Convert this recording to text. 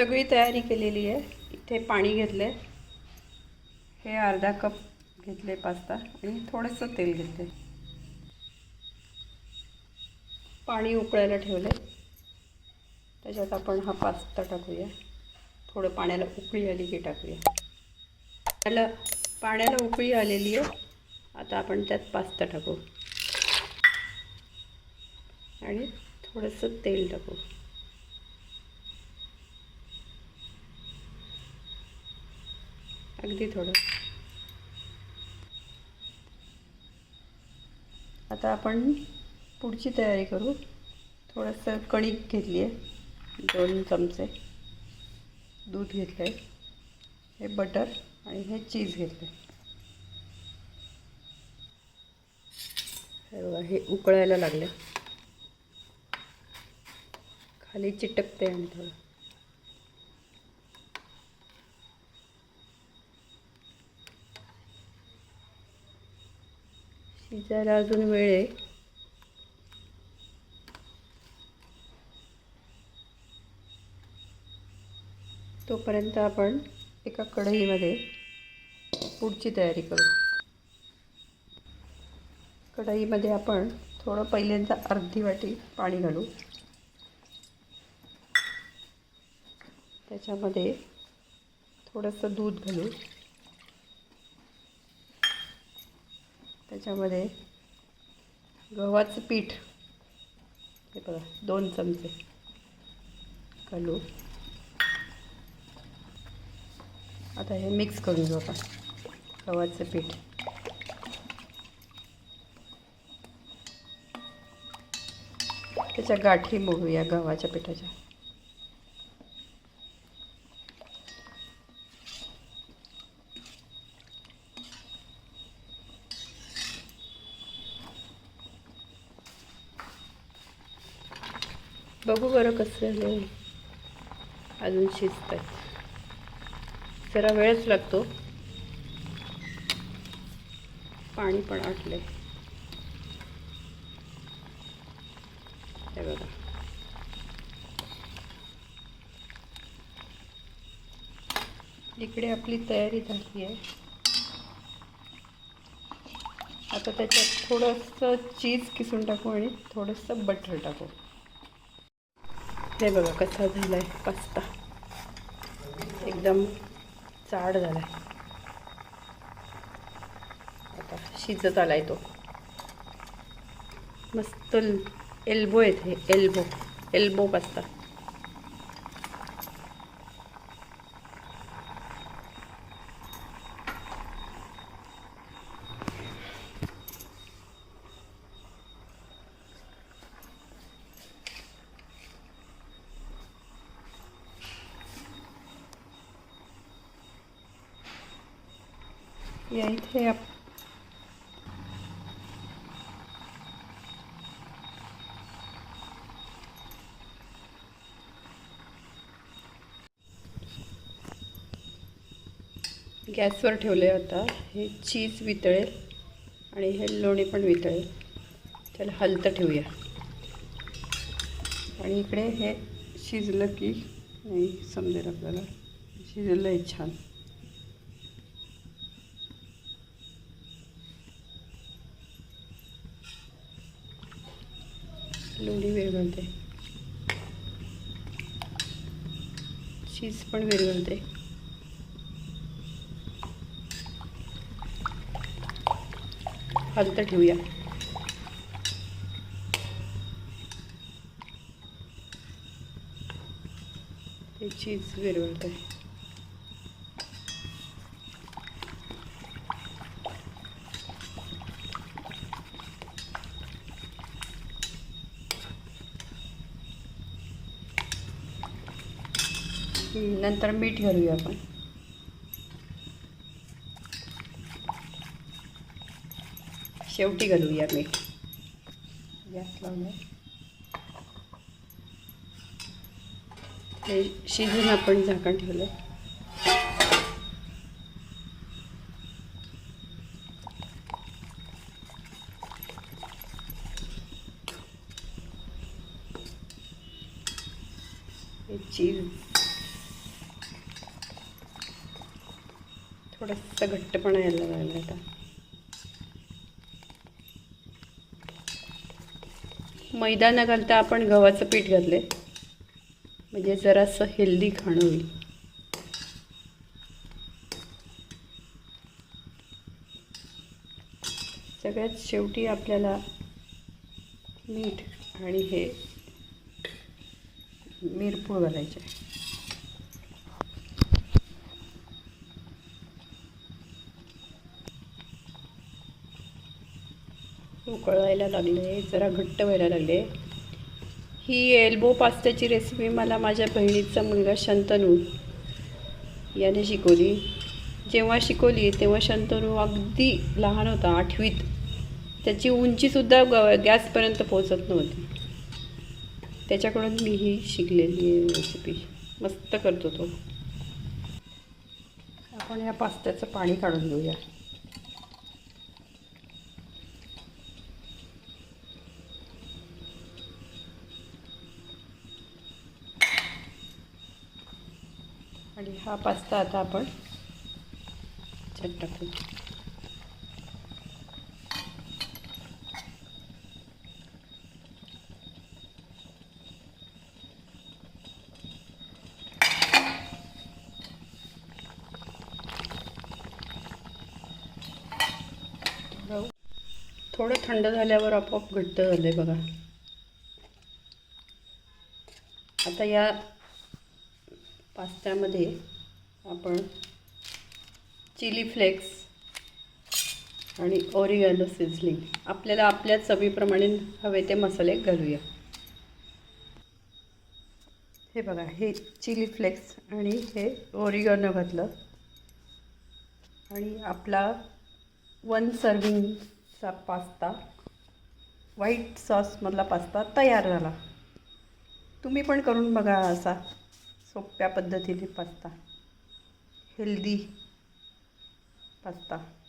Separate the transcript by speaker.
Speaker 1: सगळी तयारी केलेली आहे. इथे पाणी घेतलं आहे हे अर्धा कप घेतले पास्ता आणि थोडंसं तेल घेतले पाणी उकळायला ठेवलं आहे त्याच्यात आपण हा पास्ता टाकूया. थोडं पाण्याला उकळी आली की टाकूया. त्याला पाण्याला उकळी आलेली आहे. आता आपण त्यात पास्ता टाकू. आणि थोडंसं तेल टाकू. अगदी थोडं. आता आपण पुढची तयारी करू. थोडंसं कणिक घेतली आहे दोन चमचे दूध घेतलं आहे हे बटर आणि हे चीज घेतलं आहे हे बघा हे उकळायला लागले. खाली चिटकते आणि थोडं. शिजायला अजून वेळ आहे. तोपर्यंत आपण एका कढईमध्ये पुढची तयारी करू. कढईमध्ये आपण थोडं पहिल्यांदा अर्धी वाटी पाणी घालू. त्याच्यामध्ये थोडंसं दूध घालू. त्याच्यामध्ये गव्हाचं पीठ हे बघा दोन चमचे घालू आता हे मिक्स करून घेऊ आपण गव्हाचं पीठ. त्याच्या गाठी मोडूया गव्हाच्या पिठाच्या. बघू बरं कसं झालं अजून शिजत आहेत जरा वेळच लागतो. पाणी पण आटलं हे बघा. इकडे आपली तयारी झाली आहे आता त्याच्यात थोडंसं चीज किसून टाकू आणि थोडंसं बटर टाकू. हे बघा कसा झाला आहे पास्ता. एकदम चाड झाला आहे आता शिजत आला आहे तो. मस्त एल्बो आहेत हे एल्बो एल्बो पास्ता. या इथे आप गॅसवर ठेवले आता. हे चीज वितळेल आणि हे लोणी पण वितळेल. त्याला हलतं ठेवूया. आणि इकडे हे शिजलं की नाही समजेल आपल्याला. शिजलं आहे छान. लोणी विरघळते चीज पण विरघळते हलतं ठेवूया ते चीज आहे नंतर मीठ घालूया आपण. शेवटी घालूया मीठ. गॅस लावूया. हे शिजून आपण झाकण ठेवलं चीज थोडासा घट्टपणा यायला लागला आता. मैदा न घालता आपण गव्हाचं पीठ घातले म्हणजे जरासं हेल्दी खाणं होईल. सगळ्यात शेवटी आपल्याला मीठ आणि हे मिरपूड घालायचे. उकळायला लागले जरा घट्ट व्हायला लागले. ही एल्बो पास्त्याची रेसिपी मला माझ्या बहिणीचा मुलगा शंतनू याने शिकवली. जेव्हा शिकवली तेव्हा शंतनू अगदी लहान होता आठवीत. त्याची उंचीसुद्धा ग गॅसपर्यंत पोहोचत नव्हती. त्याच्याकडून मी ही शिकलेली रेसिपी मस्त करतो तो. आपण या पास्त्याचं पाणी काढून घेऊया. आणि हा पास्ता आता आपण याच्यात टाकू. थोडं थंड झाल्यावर आपोआप घट्ट झालं आहे बघा. आता या पास्त्यामध्ये आपण चिली फ्लेक्स आणि ओरिगॅनो सिझलिंग. आपल्याला आपल्या चवीप्रमाणे हवे ते मसाले घालूया. हे बघा हे चिली फ्लेक्स आणि हे ओरिगॅनो घातलं. आणि आपला वन सर्विंगचा पास्ता व्हाईट सॉसमधला पास्ता तयार झाला. तुम्ही पण करून बघा असा. सोप्या पद्धतीने पास्ता. Healthy pasta.